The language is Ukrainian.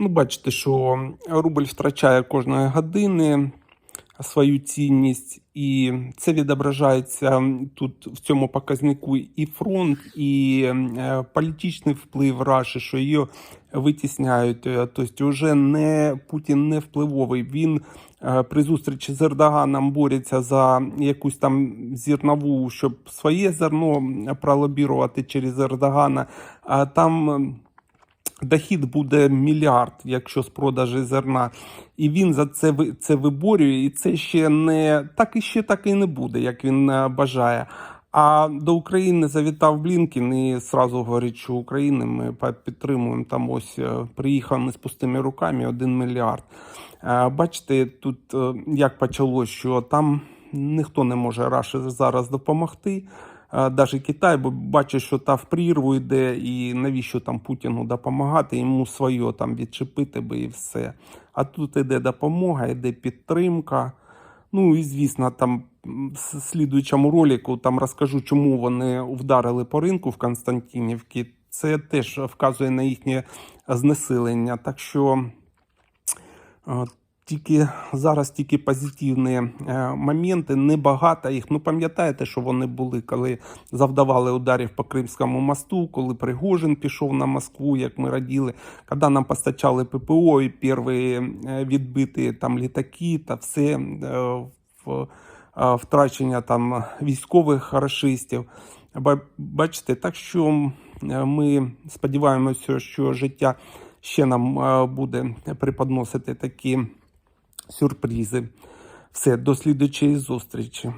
Ну, бачите, що рубль втрачає кожної години свою цінність, і це відображається тут в цьому показнику і фронт, і е, політичний вплив Раші, що її витісняють. Тобто, вже не Путін не впливовий. Він е, при зустрічі з Ердоганом бореться за якусь там зернову, щоб своє зерно пролобірувати через Ердогана. А там. Дохід буде мільярд, якщо з продажі зерна, і він за це це виборює, і це ще не так і ще так і не буде, як він е, бажає. А до України завітав Блінкін і сразу говорить, що України ми підтримуємо там. Ось е, приїхав не з пустими руками один мільярд. Е, Бачите, тут як почалось, що там ніхто не може Раші зараз допомогти. Навіть Китай, бо бачить, що та в прірву йде, і навіщо там Путіну допомагати, йому своє там відчепити би і все. А тут іде допомога, йде підтримка. Ну і звісно, там в слідуючому ролику там розкажу, чому вони вдарили по ринку в Константинівці. Це теж вказує на їхнє знесилення. Так що тільки зараз тільки позитивні е, моменти, небагато їх. Ну пам'ятаєте, що вони були, коли завдавали ударів по Кримському мосту, коли Пригожин пішов на Москву, як ми раділи, коли нам постачали ППО і перші е, відбиті там літаки та все е, втрачення там військових рашистів. Ба- Бачите, так що ми сподіваємося, що життя ще нам буде преподносити такі сюрпризи. Все, до слідучої зустрічі.